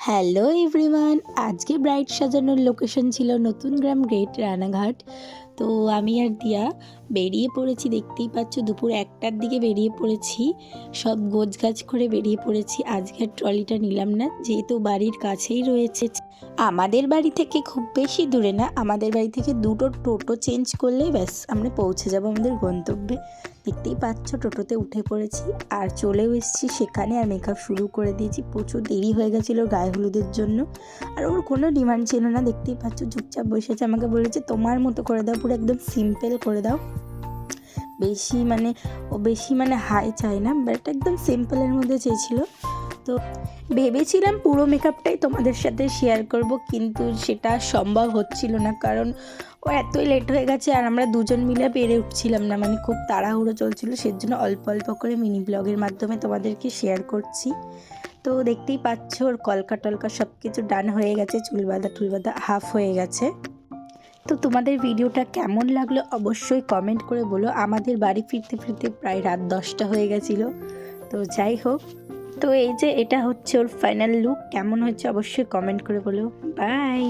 Hello everyone, আজকে bright সাজানোর location ছিল নতুন গ্রাম গ্রেট রানাঘাট। তো আমি আর দিয়া বেরিয়ে পড়েছি, দেখতেই পাচ্ছ দুপুর একটার দিকে বেরিয়ে পড়েছি। সব গোছগাছ করে বেরিয়ে পড়েছি। আজকে ট্রলিটা নিলাম না, যেহেতু বাড়ির কাছেই রয়েছে। আমাদের বাড়ি থেকে খুব বেশি দূরে না, আমাদের বাড়ি থেকে দুটো টোটো চেঞ্জ করলেই ব্যাস, আমরা পৌঁছে যাব আমাদের গন্তব্যে। দেখতেই পাচ্ছ টোটোতে উঠে পড়েছি, আর চলেও এসেছি। সেখানে আর মেকআপ শুরু করে দিয়েছি। প্রচুর দেরি হয়ে গেছিল গায়ে হলুদের জন্য, আর ওর কোনো ডিমান্ড ছিল না। দেখতেই পাচ্ছ চুপচাপ বসেছে আমাকে বলেছে, তোমার মতো করে দাও, পুরো একদম সিম্পল করে দাও। বেশি মানে ও বেশি মানে হাই চাই না বাট একদম সিম্পলের মধ্যে চেয়েছিল। তো ভেবেছিলাম পুরো মেকআপটাই তোমাদের সাথে শেয়ার করব, কিন্তু সেটা সম্ভব হচ্ছিল না, কারণ ও এতই লেট হয়ে গেছে আর আমরা দুজন মিলে পেরে উঠছিলাম না মানে খুব তাড়াহুড়ো চলছিল, সেজন্য অল্প অল্প করে মিনি ব্লগের মাধ্যমে তোমাদেরকে শেয়ার করছি। তো দেখতেই পাচ্ছ, ওর কলকা টলকা সব কিছু ডান হয়ে গেছে চুল বাঁধা টুল বাঁধা হাফ হয়ে গেছে। তো তোমাদের ভিডিওটা কেমন লাগল অবশ্যই কমেন্ট করে বলো। আমাদের বাড়ি ফিরতে ফিরতে প্রায় রাত দশটা হয়ে গেছিল। তো যাই হোক, তো এই যে এটা হচ্ছে ওর ফাইনাল লুক কেমন হচ্ছে অবশ্যই কমেন্ট করে বলো। বাই